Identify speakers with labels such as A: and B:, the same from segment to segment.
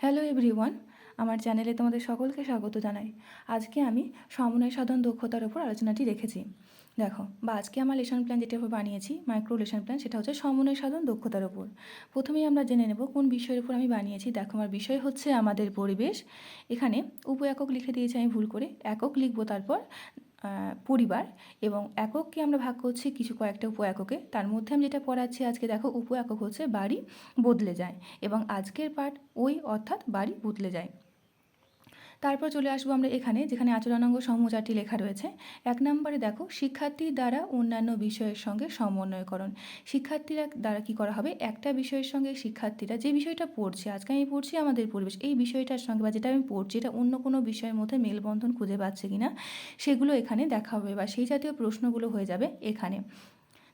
A: Hello everyone আমার চ্যানেলে তোমাদের সকলকে স্বাগত জানাই। আজকে আমি সমন্বয় সাধন দক্ষতার উপর আলোচনাটি রেখেছি। দেখো, বা আজকে আমার লেসন প্ল্যান যেটা বানিয়েছি মাইক্রো লেসন প্ল্যান সেটা হচ্ছে সমন্বয় সাধন দক্ষতার উপর। প্রথমেই আমরা জেনে নেব কোন বিষয়ের উপর আমি বানিয়েছি। দেখো, আমার বিষয় হচ্ছে আমাদের পরিবেশ। এখানে উপ একক লিখে দিয়েছি আমি ভুল করে, একক লিখব তারপর পরিবার এবং এককে আমরা ভাগ করছি কিছু কয়েকটা উপ এককে তার মধ্যে আমি যেটা পড়াচ্ছি আজকে দেখো উপ একক হচ্ছে বাড়ি বদলে যায় এবং আজকের পাঠ ওই অর্থাৎ বাড়ি বদলে যায়। তারপর চলে আসব আমরা এখানে, যেখানে আচরণাঙ্গ সমূহ চারটি লেখা রয়েছে। এক নম্বরে দেখো শিক্ষার্থীর দ্বারা অন্যান্য বিষয়ের সঙ্গে সমন্বয়করণ। শিক্ষার্থীরা দ্বারা কি করা হবে? একটা বিষয়ের সঙ্গে শিক্ষার্থীরা যে বিষয়টা পড়ছে, আজকে আমি পড়ছি আমাদের পরিবেশ, এই বিষয়টার সঙ্গে বা যেটা আমি পড়ছি, এটা অন্য কোনো বিষয়ের মধ্যে মেলবন্ধন খুঁজে পাচ্ছে কিনা, সেগুলো এখানে দেখা হবে বা সেই জাতীয় প্রশ্নগুলো হয়ে যাবে এখানে।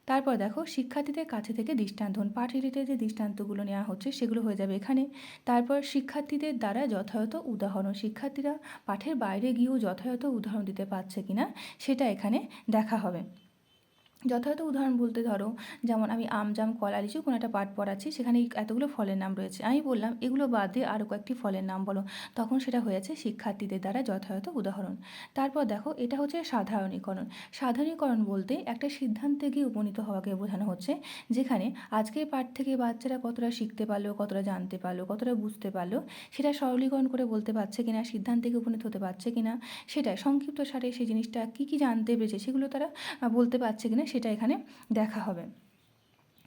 A: তারপর দেখো, শিক্ষার্থীদের কাছে থেকে দৃষ্টান্ত পাঠ যে দৃষ্টান্তগুলো নেওয়া হচ্ছে সেগুলো হয়ে যাবে এখানে। তারপর শিক্ষার্থীদের দ্বারা যথাযথ উদাহরণ, শিক্ষার্থীরা পাঠের বাইরে গিয়েও যথাযথ উদাহরণ দিতে পারছে কিনা সেটা এখানে দেখা হবে। যথাযথ উদাহরণ বলতে ধরো, যেমন আমি আম, জাম, কলা, লিচু কোনো একটা পাঠ পড়াচ্ছি, সেখানে এতগুলো ফলের নাম রয়েছে। আমি বললাম, এগুলো বাদ দিয়ে আরও কয়েকটি ফলের নাম বলো। তখন সেটা হয়েছে শিক্ষার্থীদের দ্বারা যথাযথ উদাহরণ। তারপর দেখো, এটা হচ্ছে সাধারণীকরণ। সাধারণীকরণ বলতে একটা সিদ্ধান্তে গিয়ে উপনীত হওয়াকে বোঝানো হচ্ছে, যেখানে আজকের পাঠ থেকে বাচ্চারা কতটা শিখতে পারল, কতটা জানতে পারল, কতটা বুঝতে পারল, সেটা সরলীকরণ করে বলতে পারছে কিনা, সিদ্ধান্তে গিয়ে উপনীত হতে পারছে কিনা, সেটাই সংক্ষিপ্ত সারে সেই জিনিসটা কী কী জানতে পেরেছে, সেগুলো তারা বলতে পারছে কিনা সেটা এখানে দেখা হবে।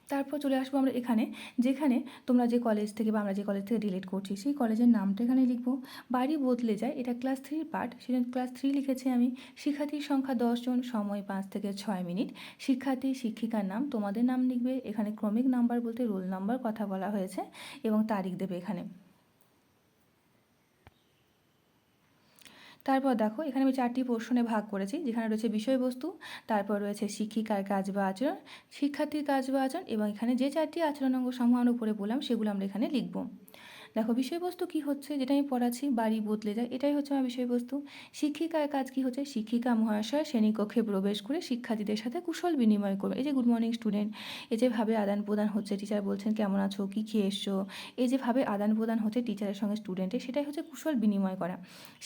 A: তারপর চলে আসব আমরা এখানে, যেখানে তোমরা যে কলেজ থেকে বা আমরা যে কলেজ থেকে ডিলিট করছি, সেই কলেজের নামটা এখানে লিখব। বাড়ি বদলে যায়, এটা ক্লাস থ্রির পার্ট সেজন্য ক্লাস থ্রি লিখেছি আমি। শিক্ষার্থীর সংখ্যা দশজন সময় পাঁচ থেকে ছয় মিনিট। শিক্ষার্থী, শিক্ষিকার নাম, তোমাদের নাম লিখবে। এখানে ক্রমিক নাম্বার বলতে রোল নাম্বার কথা বলা হয়েছে এবং তারিখ দেবে এখানে। তারপর দেখো, এখানে আমি চারটি পোর্শনে ভাগ করেছি, যেখানে রয়েছে বিষয়বস্তু, তারপর রয়েছে শিক্ষিকার কাজ বা আচরণ, শিক্ষার্থীর কাজ বা আচরণ, এবং এখানে যে চারটি আচরণাঙ্গ সমূহ আমরা উপরে বললাম, সেগুলো আমরা এখানে লিখব। দেখো, বিষয়বস্তু কি হচ্ছে যেটা আমি পড়াচ্ছি, বাড়ি বদলে যায়, এটাই হচ্ছে আমার বিষয়বস্তু। শিক্ষিকার কাজ কি হচ্ছে? শিক্ষিকা মহাশয় শ্রেণীকক্ষে প্রবেশ করে শিক্ষার্থীদের সাথে কুশল বিনিময় করবে। এই যে গুড মর্নিং স্টুডেন্ট এই যেভাবে আদান প্রদান হচ্ছে টিচার বলছেন, কেমন আছো? কী খেয়ে এসছো? এই যেভাবে আদান প্রদান হচ্ছে টিচারের সঙ্গে স্টুডেন্টের সেটাই হচ্ছে কুশল বিনিময় করা।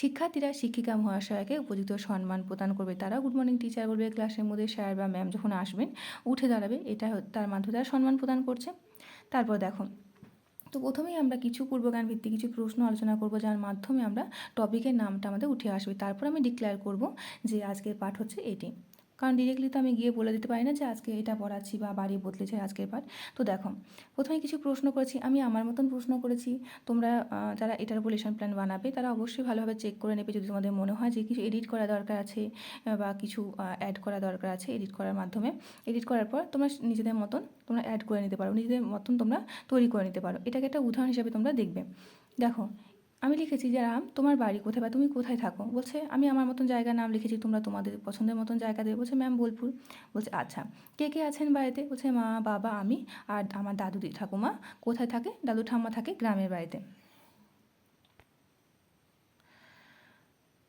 A: শিক্ষার্থীরা শিক্ষিকা মহাশয়কে উপযুক্ত সম্মান প্রদান করবে। তারা গুড মর্নিং টিচার বলবে ক্লাসের মধ্যে স্যার বা ম্যাম যখন আসবেন, উঠে দাঁড়াবে। এটা তার মাধ্যমে তারা সম্মান প্রদান করছে। তারপর দেখো তো প্রথমেই আমরা কিছু পূর্বজ্ঞান ভিত্তিক কিছু প্রশ্ন আলোচনা করব, যার মাধ্যমে আমরা টপিকের নামটা আমাদের উঠে আসবে। তারপর আমি ডিক্লেয়ার করব যে আজকের পাঠ হচ্ছে এটি। কারণ ডিরেক্টলি তো আমি গিয়ে বলে দিতে পারি না যে আজকে এটা পড়াচ্ছি বা বাড়ি বদলে বদলেছে আজকের পাঠ। তো দেখো, প্রথমে কিছু প্রশ্ন করেছি, আমি আমার মতন প্রশ্ন করেছি। তোমরা যারা এটার উপর লেসন প্ল্যান বানাবে, তারা অবশ্যই ভালোভাবে চেক করে নেবে। যদি তোমাদের মনে হয় যে কিছু এডিট করা দরকার আছে বা কিছু অ্যাড করা দরকার আছে এডিট করার মাধ্যমে এডিট করার পর তোমরা নিজেদের মতন তোমরা অ্যাড করে নিতে পারো। নিজেদের মতন তোমরা তৈরি করে নিতে পারো। এটাকে একটা উদাহরণ হিসাবে তোমরা দেখবে। দেখো আমি লিখেছি যে, রাম, তোমার বাড়ি কোথায় বা তুমি কোথায় থাকো? বলছে, আমি আমার মতন জায়গার নাম লিখেছি, তোমরা তোমাদের পছন্দের মতন জায়গা দেবে। বলছে, ম্যাম, বোলপুর। বলছে আচ্ছা কে কে আছেন বাড়িতে? বলছে, মা, বাবা, আমি আর আমার দাদু ঠাকুমা। কোথায় থাকে? দাদু ঠাম্মা থাকে গ্রামের বাড়িতে।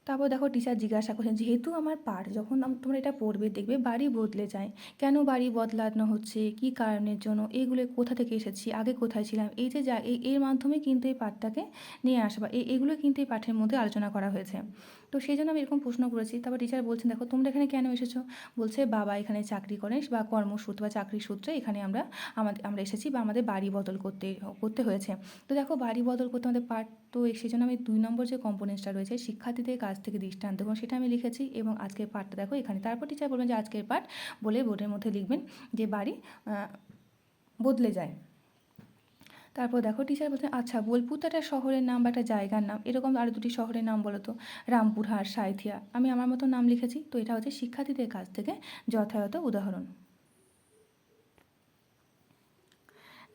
A: তারপর দেখো টিচার জিজ্ঞাসা করছেন, যেহেতু আমার পাঠ যখন তোমরা এটা পড়বে, দেখবে বাড়ি বদলে যায়। কেন বাড়ি বদলানো হচ্ছে? কি কারণের জন্য? এগুলো কোথা থেকে এসেছি? আগে কোথায় ছিলাম? এই যে যা এর মাধ্যমে কিন্তু এই পাঠটাকে নিয়ে আসবা এগুলো কিন্তু এই পাঠের মধ্যে আলোচনা করা হয়েছে। তো সেই জন্য আমি এরকম প্রশ্ন করেছি। তারপর টিচার বলছেন, দেখো, তোমরা এখানে কেন এসেছ? বলছে, বাবা এখানে চাকরি করেন বা কর্মসূত্রে বা চাকরির সূত্রে এখানে আমরা, আমাদের, আমরা এসেছি, বা আমাদের বাড়ি বদল করতে করতে হয়েছে। তো দেখো, বাড়ি বদল করতে আমাদের পার্ট তো সেই জন্য আমি দুই নম্বর যে কম্পোনেন্টসটা রয়েছে, শিক্ষার্থীদের কাছ থেকে দৃষ্টান্ত, এবং সেটা আমি লিখেছি, এবং আজকের পাঠটা দেখো এখানে। তারপর টিচার বলবেন যে, আজকের পাঠ বলে বোর্ডের মধ্যে লিখবেন যে, বাড়ি বদলে যায়। তারপর দেখো টিচার বলছেন আচ্ছা বোলপুর তো একটা শহরের নাম বা একটা জায়গার নাম, এরকম আরও দুটি শহরের নাম বলো তো। রামপুরহাট, সাঁইথিয়া। আমি আমার মতো নাম লিখেছি, তো এটা হচ্ছে শিক্ষার্থীদের কাছ থেকে যথাযথ উদাহরণ।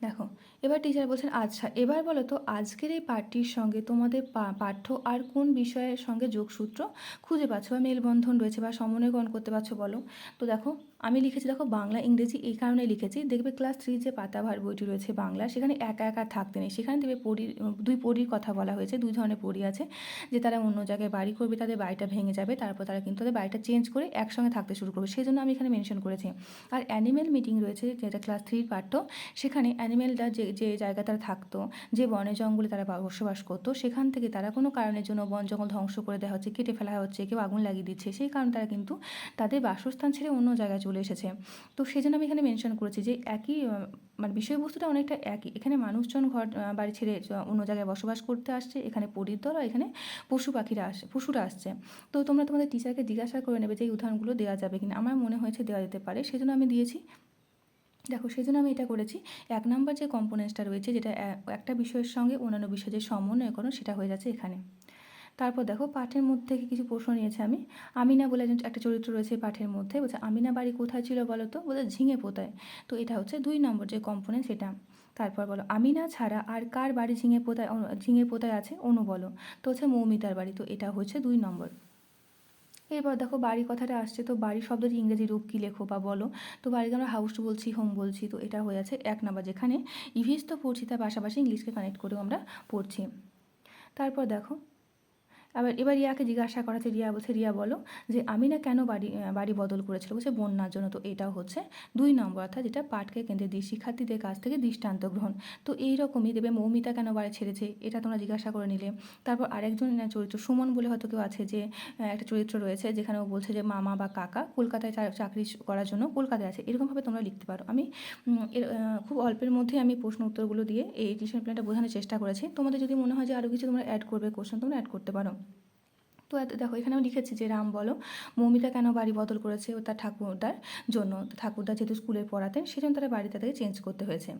A: দেখো, এবার টিচার বলছেন আচ্ছা এবার বলো তো, আজকের এই পাঠটির সঙ্গে তোমাদের পাঠ্য আর কোন বিষয়ের সঙ্গে যোগসূত্র খুঁজে পাচ্ছ বা মেলবন্ধন রয়েছে বা সমন্বয়করণ করতে পারছ বলো? তো দেখো আমি লিখেছি, দেখো, বাংলা, ইংরেজি এই কারণে লিখেছি। দেখবে ক্লাস থ্রি যে পাতাভার বইটি রয়েছে বাংলা সেখানে একা একা থাকতে নেই। সেখানে দেখবে পরীর, দুই পরীর কথা বলা হয়েছে, দুই ধরনের পরী আছে, যে তারা অন্য জায়গায় বাড়ি করবে, তাদের বাড়িটা ভেঙে যাবে, তারপর তারা কিন্তু তাদের বাড়িটা চেঞ্জ করে একসঙ্গে থাকতে শুরু করবে। সেই জন্য আমি এখানে মেনশন করেছি। আর অ্যানিমেল মিটিং রয়েছে, যেটা ক্লাস থ্রির পাঠ্য সেখানে অ্যানিমেলরা যে যে জায়গায় তারা থাকতো, যে বনে জঙ্গলে তারা বসবাস করতো, সেখান থেকে তারা কোনো কারণের জন্য বন জঙ্গল ধ্বংস করে দেওয়া হচ্ছে, কেটে ফেলা হচ্ছে, কেউ আগুন লাগিয়ে দিচ্ছে, সেই কারণে তারা কিন্তু তাদের বাসস্থান ছেড়ে অন্য জায়গায় এসেছে। তো সেই জন্য আমি এখানে মেনশন করেছি যে একই মানে বিষয়বস্তুটা অনেকটা একই। এখানে মানুষজন ঘর বাড়ি ছেড়ে অন্য জায়গায় বসবাস করতে আসছে, এখানে পরির আর এখানে পশু পাখিরা আসে, পশুরা আসছে। তো তোমরা তোমাদের টিচারকে জিজ্ঞাসা করে নেবে যে এই উদাহরণগুলো দেওয়া যাবে কিনা। আমার মনে হয়েছে দেওয়া যেতে পারে সেজন্য আমি দিয়েছি। দেখো সেজন্য আমি এটা করেছি। এক নম্বর যে কম্পোনেন্টসটা রয়েছে, যেটা একটা বিষয়ের সঙ্গে অন্যান্য বিষয় যে সমন্বয়করণ সেটা হয়ে যাচ্ছে এখানে। তারপর দেখো পাঠের মধ্যে থেকে কিছু প্রশ্ন নিয়েছে আমি। আমিনা বলে একজন একটা চরিত্র রয়েছে পাঠের মধ্যে। বলছে, আমিনা বাড়ি কোথায় ছিল বলো তো? বলছে, ঝিঙে পোতায়। তো এটা হচ্ছে দুই নম্বর যে কম্পোনেন্ট সেটা। তারপর বলো, আমিনা ছাড়া আর কার বাড়ি ঝিঙে পোতায় ঝিঙে পোতায় আছে? অনু বলো। তো হচ্ছে মৌমিতার বাড়ি। তো এটা হচ্ছে দুই নম্বর। এরপর দেখো বাড়ি কথাটা আসছে। তো বাড়ি শব্দটি ইংরেজি রূপ কী লেখো বা বলো? তো বাড়িতে আমরা হাউস বলছি হোম বলছি। তো এটা হয়ে আছে এক নাম্বার, যেখানে ইভিএস তো পড়ছি, তার পাশাপাশি ইংলিশকে কানেক্ট করেও আমরা পড়ছি। তারপর দেখো আবার এবার রিয়াকে জিজ্ঞাসা করা হচ্ছে, রিয়া বলছে, রিয়া বলো যে আমি না কেন বাড়ি বাড়ি বদল করেছিল বলছে, বন্যার জন্য। তো এটাও হচ্ছে দুই নম্বর, অর্থাৎ যেটা পাঠকে কেন্দ্রে দিয়ে শিক্ষার্থীদের কাছ থেকে দৃষ্টান্ত গ্রহণ। তো এই রকমই দেবে, মৌমিতা কেন বাড়ি ছেড়েছে? এটা তোমরা জিজ্ঞাসা করে নিলে। তারপর আরেকজন চরিত্র, সুমন বলে হয়তো কেউ আছে যে একটা চরিত্র রয়েছে যেখানে ও বলছে যে, মামা বা কাকা কলকাতায় চাকরি করার জন্য কলকাতায় আছে। এরকমভাবে তোমরা লিখতে পারো। আমি খুব অল্পের মধ্যে আমি প্রশ্ন উত্তরগুলো দিয়ে এই টিউশন প্ল্যানটা বোঝানোর চেষ্টা করেছি। তোমাদের যদি মনে হয় যে আরও কিছু তোমরা অ্যাড করবে কোশ্চেন তোমরা অ্যাড করতে পারো। তো দেখো, এখানেও লিখেছি যে, রাম, বলো, মৌমিতা কেন বাড়ি বদল করেছে ও তার ঠাকুরদার জন্য? ঠাকুরদা যেহেতু স্কুলে পড়াতেন, সেজন্য তারা বাড়িতে তাদেরকে চেঞ্জ করতে হয়েছে।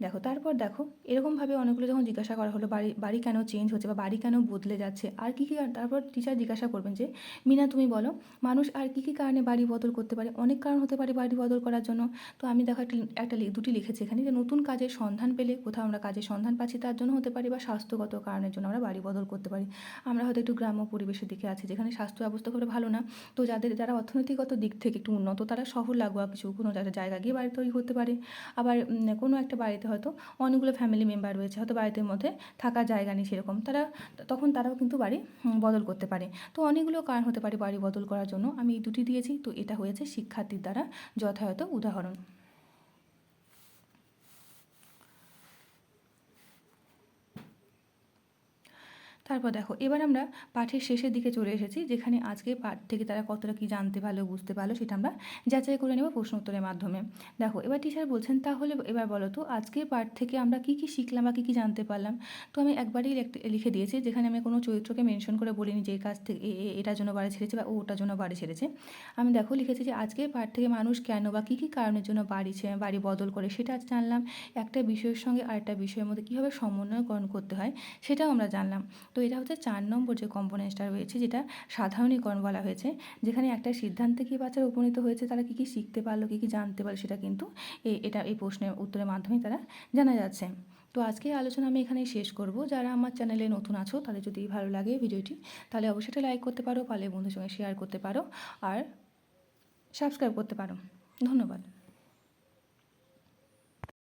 A: দেখো, তারপর দেখো, এরকমভাবে অনেকগুলো যখন জিজ্ঞাসা করা হলো, বাড়ি বাড়ি কেন চেঞ্জ হচ্ছে বা বাড়ি কেন বদলে যাচ্ছে, আর কী কী তারপর টিচার জিজ্ঞাসা করবেন যে, মিনা, তুমি বলো, মানুষ আর কী কী কারণে বাড়ি বদল করতে পারে? অনেক কারণ হতে পারে বাড়ি বদল করার জন্য। তো আমি দেখো একটা দুটি লিখেছি এখানে যে, নতুন কাজের সন্ধান পেলে কোথাও আমরা কাজের সন্ধান পাচ্ছি তার জন্য হতে পারি বা স্বাস্থ্যগত কারণের জন্য আমরা বাড়ি বদল করতে পারি। আমরা হয়তো একটু গ্রাম্য পরিবেশের দিকে আছি, যেখানে স্বাস্থ্য ব্যবস্থা খুব ভালো না। তো যাদের, যারা অর্থনৈতিকগত দিক থেকে একটু উন্নত, তারা শহর লাগোয়া কিছু কোনো একটা জায়গা গিয়ে বাড়ি তৈরি করতে পারে। আবার কোনো একটা বাড়িতে হয়তো অনেকগুলো ফ্যামিলি মেম্বার রয়েছে, হয়তো বাড়িতে মধ্যে থাকার জায়গা নেই সেরকম। তারা, তখন তারাও কিন্তু বাড়ি বদল করতে পারে। তো অনেকগুলো কারণ হতে পারে বাড়ি বদল করার জন্য। আমি এই দুটি দিয়েছি। তো এটা হয়েছে শিক্ষার্থীর দ্বারা যথাযথ উদাহরণ। তারপর দেখো, এবার আমরা পাঠের শেষের দিকে চলে এসেছি, যেখানে আজকে পাঠ থেকে তারা কতটা কি জানতে পারল, বুঝতে পারল, সেটা আমরা যাচাই করে নেব প্রশ্ন উত্তরের মাধ্যমে। দেখো, এবার টিচার বলছেন, তাহলে এবার বলো তো আজকে পাঠ থেকে আমরা কি কি শিখলাম বা কী কী জানতে পারলাম? তো আমি একবারই লেখ- দিয়েছি, যেখানে আমি কোনো চরিত্রকে মেনশন করে বলিনি যে কাজ থেকে এটার জন্য বাড়ি ছেড়েছে বা ওটার জন্য বাড়ি ছেড়েছে। আমি দেখো, লিখেছি যে আজকে পাঠ থেকে মানুষ কেন বা কী কী কারণের জন্য বাড়ি বাড়ি বদল করে, সেটা জানলাম। একটা বিষয়ের সঙ্গে আরেকটা বিষয়ের মধ্যে কীভাবে সমন্বয়করণ করতে হয়, সেটাও আমরা জানলাম। তো এটা হচ্ছে চার নম্বর যে কম্পোনেন্টসটা রয়েছে, যেটা সাধারণীকরণ বলা হয়েছে, যেখানে একটা সিদ্ধান্তে কি বাচ্চারা উপনীত হয়েছে, তারা কী কী শিখতে পারল, কী কী জানতে পারল, সেটা কিন্তু এটা এই প্রশ্নের উত্তরের মাধ্যমেই তারা জানা যাচ্ছে। তো আজকে আলোচনা আমি এখানেই শেষ করব। যারা আমার চ্যানেলে নতুন আছো, তাদের যদি ভালো লাগে ভিডিওটি, তাহলে অবশ্যই লাইক করতে পারো, পারলে বন্ধুর সঙ্গে শেয়ার করতে পারো, আর সাবস্ক্রাইব করতে পারো। ধন্যবাদ।